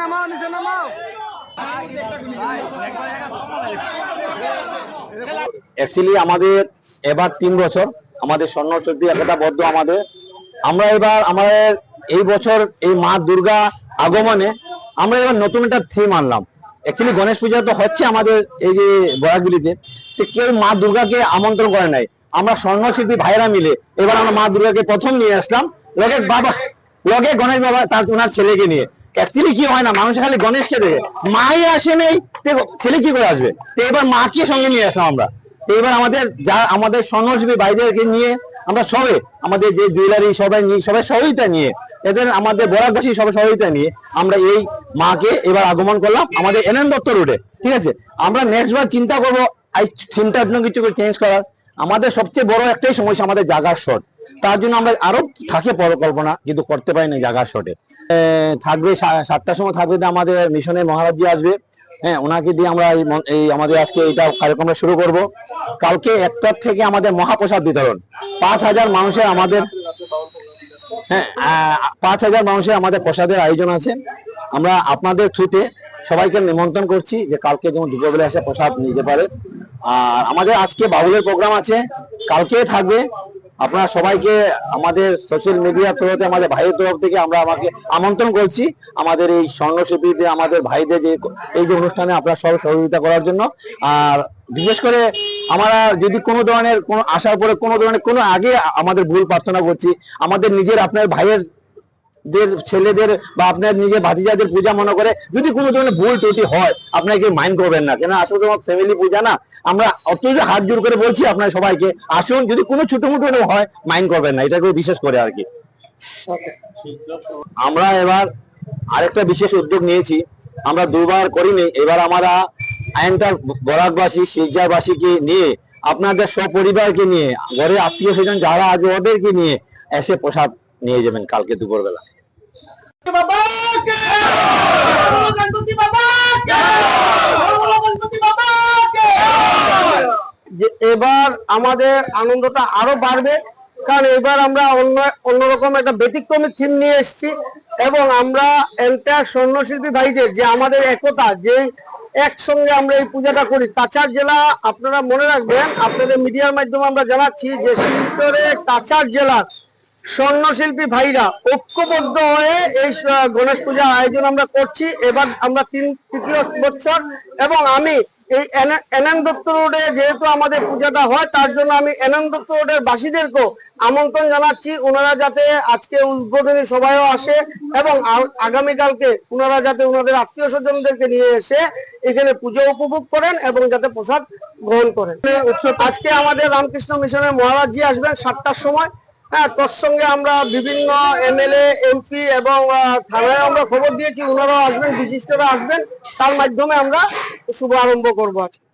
নামাও, নিচে নামাও। অ্যাকচুয়ালি আমাদের এবার তিন বছর, আমাদের স্বর্ণ সত্যি একটা বদ্ধ আমাদের। আমরা এবার, আমাদের এই বছর এই মা দুর্গা আগমনে আমরা এবার নতুন একটা থিম আনলাম। অ্যাকচুয়ালি গণেশ পূজা তো হচ্ছে আমাদের এই যে বরাকগুলিতে। তো কেউ মা দুর্গাকে আমন্ত্রণ করে নাই। আমরা স্বর্ণশিল্পী ভাইরা মিলে এবার আমরা মা দুর্গাকে প্রথম নিয়ে আসলাম। লগে বাবা, লগে গণেশ বাবা, তার, ওনার ছেলেকে নিয়ে। অ্যাকচুয়ালি কি হয় না, মানুষ খালি গণেশকে দেখে। মাই আসে নেই ছেলে কি করে আসবে? তো এবার মাকে সঙ্গে নিয়ে আসলাম আমরা। তো এবার আমাদের যা, আমাদের স্বর্ণজীবী ভাইদেরকে নিয়ে আমরা সবে আমাদের যে জুয়েলারি সবাই নিয়ে, সবাই সহযোগিতা নিয়ে, এদের আমাদের বরাকবাসী সবাই সহযোগিতা নিয়ে আমরা এই মাকে এবার আগমন করলাম আমাদের এনএন দত্ত রোডে, ঠিক আছে? আমরা নেক্সট বার চিন্তা করব থিমটা অন্য কিছু করে চেঞ্জ করার। আমাদের সবচেয়ে বড় একটাই সমস্যা আমাদের জাগার শর্ট তার জন্য আমরা আরও থাকে পরিকল্পনা, কিন্তু করতে পারি না জাগার শর্টে থাকবে সাতটার সময় থাকবে আমাদের মিশনের মহারাজজি আসবে। হ্যাঁ ওনাকে দিয়ে আমরা এই আমাদের আজকে এটা কার্যক্রমটা শুরু করব। কালকে একটার থেকে আমাদের মহাপ্রসাদ বিতরণ। পাঁচ হাজার মানুষের আমাদের হ্যাঁ পাঁচ হাজার মানুষের আমাদের প্রসাদের আয়োজন আছে। আমরা আপনাদের থ্রুতে সবাইকে নিমন্ত্রণ করছি যে কালকে যেমন দুপুরবেলা এসে প্রসাদ নিতে পারে। আর আমাদের আজকে বাউলের প্রোগ্রাম আছে। কালকে থাকবে আপনারা সবাইকে আমাদের সোশ্যাল মিডিয়ার তরফে আমাদের ভাইয়ের তরফ থেকে আমরা আমাকে আমন্ত্রণ করছি আমাদের এই স্বর্ণশিল্পীদের, আমাদের ভাইদের যে এই যে অনুষ্ঠানে আপনারা সব সহযোগিতা করার জন্য। আর বিশেষ করে আমরা যদি কোনো ধরনের কোনো আসার পরে কোনো ধরনের কোনো আগে আমাদের ভুল প্রার্থনা করছি, আমাদের নিজের আপনার ভাইয়ের দের ছেলেদের বা আপনার নিজের ভাতিজাদের পূজা মনে করে যদি কোনো ধরনের ভুল ত্রুটি হয় আপনাকে মাইন্ড করবেন না। কেন আসলে তোমার ফ্যামিলি পূজা না আমরা অত্যন্ত হাত জোর করে বলছি আপনার সবাইকে আসুন যদি কোনো ছোট মোটো হয় মাইন্ড করবেন না এটাকে বিশেষ করে আর কি। আমরা এবার আরেকটা বিশেষ উদ্যোগ নিয়েছি আমরা দুবার করিনি এবার আমরা আইনটা বরাকবাসী শিলচারবাসীকে নিয়ে আপনাদের সপরিবারকে নিয়ে ঘরে আত্মীয় স্বজন যারা আছে ওদেরকে নিয়ে এসে প্রসাদ নিয়ে যাবেন কালকে দুপুরবেলা। যে এবার আমাদের আনন্দটা আরও বাড়বে কারণ এবার আমরা অন্য অন্যরকম একটা ব্যতিক্রমী থিম নিয়ে এসেছি এবং আমরা এন্টার স্বর্ণশিল্পী ভাইদের যে আমাদের একতা যে একসঙ্গে আমরা এই পূজাটা করি কাছাড় জেলা আপনারা মনে রাখবেন আপনাদের মিডিয়ার মাধ্যমে আমরা জানাচ্ছি যে শিলচরে কাছাড় জেলার স্বর্ণশিল্পী ভাইরা ঐক্যবদ্ধ হয়ে এই গণেশ পূজা আয়োজন আমরা করছি। এবার আমরা তিন তৃতীয় বছর এবং আমি এই এন- এনএন দত্ত রোডে যেহেতু আমাদের পূজাটা হয় তার জন্য আমি এনএন দত্ত রোডের বাসীদেরকেও আমন্ত্রণ জানাচ্ছি। ওনারা যাতে আজকে উদ্বোধনী সভায়ও আসে এবং আগামীকালকে ওনারা যাতে ওনাদের আত্মীয় স্বজনদেরকে নিয়ে এসে এখানে পুজো উপভোগ করেন এবং যাতে প্রসাদ গ্রহণ করেন। আজকে আমাদের রামকৃষ্ণ মিশনের মহারাজজি আসবেন সাতটার সময়। হ্যাঁ সঙ্গে আমরা বিভিন্ন এমএলএ এমপি এবং আমরা খবর দিয়েছি। ওনারাও আসবেন, বিশিষ্টরা আসবেন। তার মাধ্যমে আমরা শুভ আরম্ভ করব আজকে।